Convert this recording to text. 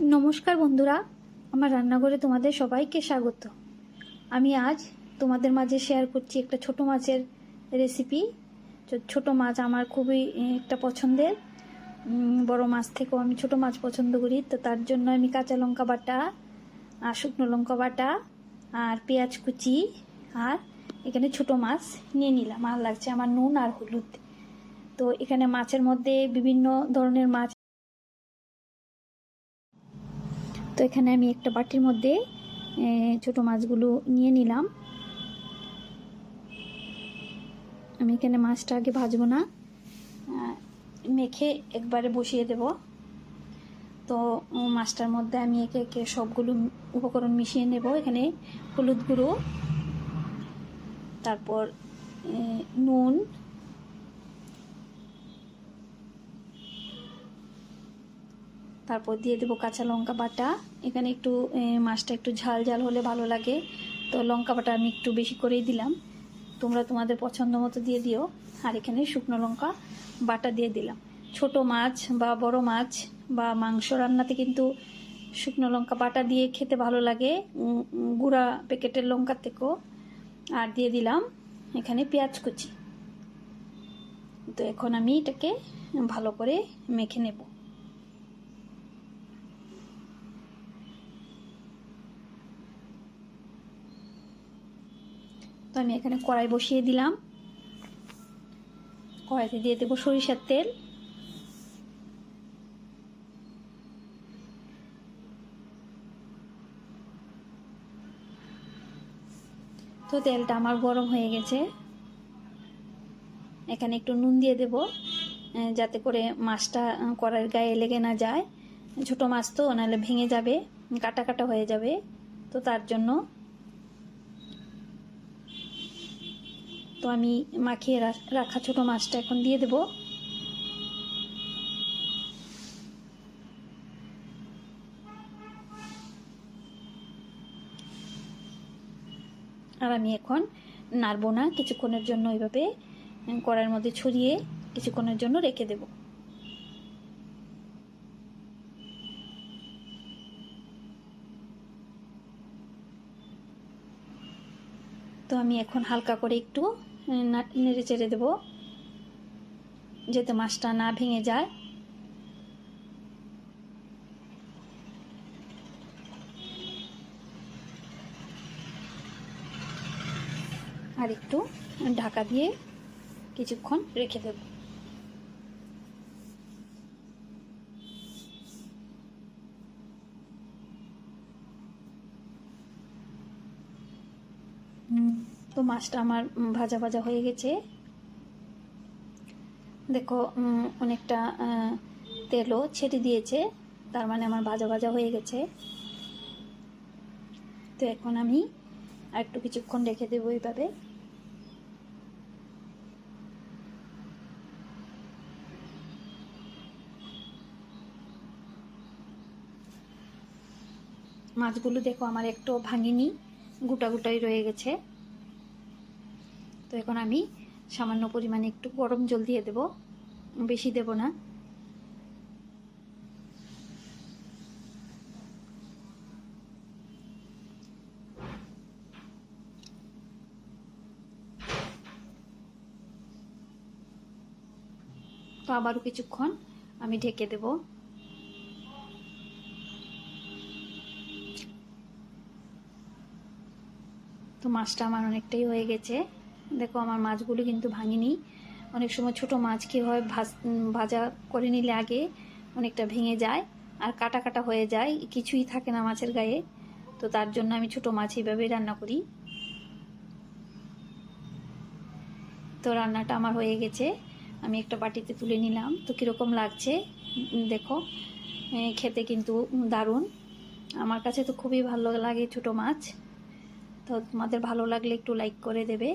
নমস্কার বন্ধুরা, আমার রান্নাঘরে তোমাদের সবাইকে স্বাগত। আমি আজ তোমাদের মাঝে শেয়ার করছি একটা ছোট মাছের রেসিপি ছোট মাছ আমার খুবই একটা পছন্দের। বড় মাছ থেকেও আমি ছোট মাছ পছন্দ করি। তো তার জন্য আমি কাঁচা লঙ্কা বাটা, আর শুকনো লঙ্কা বাটা, আর পেঁয়াজ কুচি, আর এখানে ছোট মাছ নিয়ে নিলাম। আর লাগছে আমার নুন আর হলুদ। তো এখানে মাছের মধ্যে বিভিন্ন ধরনের মাছ তো এখানে আমি একটা বাটির মধ্যে ছোট মাছগুলো নিয়ে নিলাম। আমি এখানে মাছটা আগে ভাজবো না মেখে একবারে বসিয়ে দেব। তো মাছটার মধ্যে আমি একে একে সবগুলো উপকরণ মিশিয়ে নেব। এখানে হলুদ গুঁড়ো, তারপর নুন তারপর দিয়ে দেবো কাঁচা লঙ্কা বাটা। এখানে একটু মাছটা একটু ঝাল ঝাল হলে ভালো লাগে। তো লঙ্কা বাটা আমি একটু বেশি করেই দিলাম। তোমরা তোমাদের পছন্দ মতো দিয়ে দিও। আর এখানে শুকনো লঙ্কা বাটা দিয়ে দিলাম। ছোট মাছ বা বড় মাছ বা মাংস রান্নাতে কিন্তু শুকনো লঙ্কা বাটা দিয়ে খেতে ভালো লাগে গুঁড়া প্যাকেটের লঙ্কা থেকেও। আর দিয়ে দিলাম এখানে পেঁয়াজ কুচি। তো এখন আমি এটাকে ভালো করে মেখে নেব। তো আমি এখানে কড়াই বসিয়ে দিলাম। কড়াইতে দিয়ে দেবো সরিষার তেল। তো তেলটা আমার গরম হয়ে গেছে। এখানে একটু নুন দিয়ে দেব যাতে করে মাছটা কড়াইয়ের গায়ে লেগে না যায়। ছোট মাছ তো, নাহলে ভেঙে যাবে, কাটা কাটা হয়ে যাবে। তো তার জন্য তো আমি মাখিয়ে রাখা ছোট মাছটা এখন দিয়ে দেব। আর আমি এখন নাড়বো না, কিছুক্ষণের জন্য ওইভাবে কড়াইয়ের মধ্যে ছড়িয়ে কিছুক্ষণের জন্য রেখে দেব। তো আমি এখন হালকা করে একটু নেড়ে চেড়ে দেবো। যাতে মাছটা না ভেঙে যায়। আর একটু ঢাকা দিয়ে কিছুক্ষণ রেখে দেব। তো মাছটা আমার ভাজা ভাজা হয়ে গেছে। দেখো অনেকটা তেলও ছেড়ে দিয়েছে, তার মানে আমার ভাজা ভাজা হয়ে গেছে। তো এখন আমি আর একটু কিছুক্ষণ রেখে দেবো এইভাবে। মাছগুলো দেখো, আমার একটু ভাঙিনি, গোটা গোটাই রয়ে গেছে। তো এখন আমি সামান্য পরিমাণে একটু গরম জল দিয়ে দেব। বেশি দেব না। তো আবারও কিছুক্ষণ আমি ঢেকে দেব। তো মাছটা আমার অনেকটাই হয়ে গেছে। দেখো, আমার মাছগুলো কিন্তু ভাঙিনি। অনেক সময় ছোট মাছ কী হয়, ভাজ করে নিলে আগে অনেকটা ভেঙে যায় আর কাটা কাটা হয়ে যায়, কিছুই থাকে না মাছের গায়ে। তো তার জন্য আমি ছোট মাছ এইভাবেই রান্না করি। তো রান্নাটা আমার হয়ে গেছে। আমি একটা বাটিতে তুলে নিলাম। তো কীরকম লাগছে? দেখো খেতে কিন্তু দারুণ। আমার কাছে তো খুবই ভালো লাগে ছোট মাছ। তো তোমাদের ভালো লাগলে একটু লাইক করে দেবে।